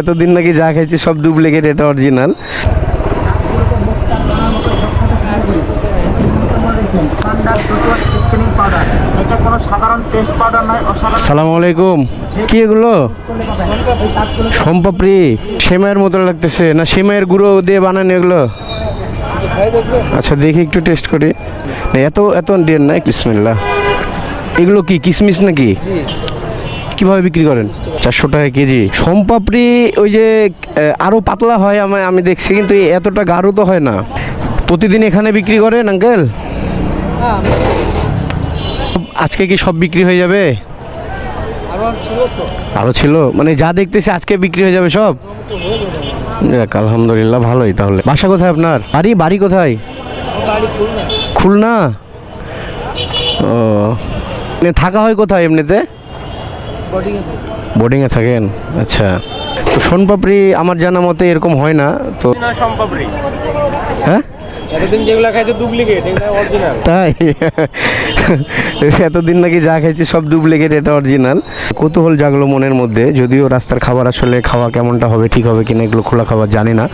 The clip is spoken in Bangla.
এতদিন নাকি যা খাইছি, সব ডুপ্লিকেট এটা অরিজিনাল আলাইকুম। কি এগুলো? মতো লাগতেছে। না গুঁড়ো দিয়ে এগুলো? আচ্ছা দেখি একটু টেস্ট করি। এত এত দেন না বিসমিল্লা এগুলো কি, কিসমিস নাকি? কীভাবে বিক্রি করেন? চারশো টাকা কেজি। সোমপাপড়ি ওই যে আহ, আরও পাতলা হয় আমি আমি দেখছি কিন্তু এতটা গাঢ় তো হয় না। প্রতিদিন এখানে বিক্রি করেন আঙ্কেল? আজকে কি সব বিক্রি হয়ে যাবে? আরও ছিল মানে যা দেখতেছি আজকে বিক্রি হয়ে যাবে সব? যাক আলহামদুলিল্লাহ ভালোই তাহলে। বাসা কোথায় আপনার? বাড়ি? বাড়ি কোথায়? খুলনা? ও মানে থাকা হয় কোথায় এমনিতে? বোর্ডিংয়ে থাকেন? আচ্ছা। তো সোনপাপড়ি আমার জানা মতে এরকম হয় না তো হ্যাঁ? এতদিন যেগুলো খাইছে ডুপ্লিকেট এগুলো অরিজিনাল তাই? এতদিন নাকি যা খাইছি সব ডুপ্লিকেট এটা অরিজিনাল কৌতূহল জাগলো মনের মধ্যে যদিও রাস্তার খাবার আসলে খাওয়া কেমনটা হবে ঠিক হবে কিনা এগুলো খোলা খাবার জানি না।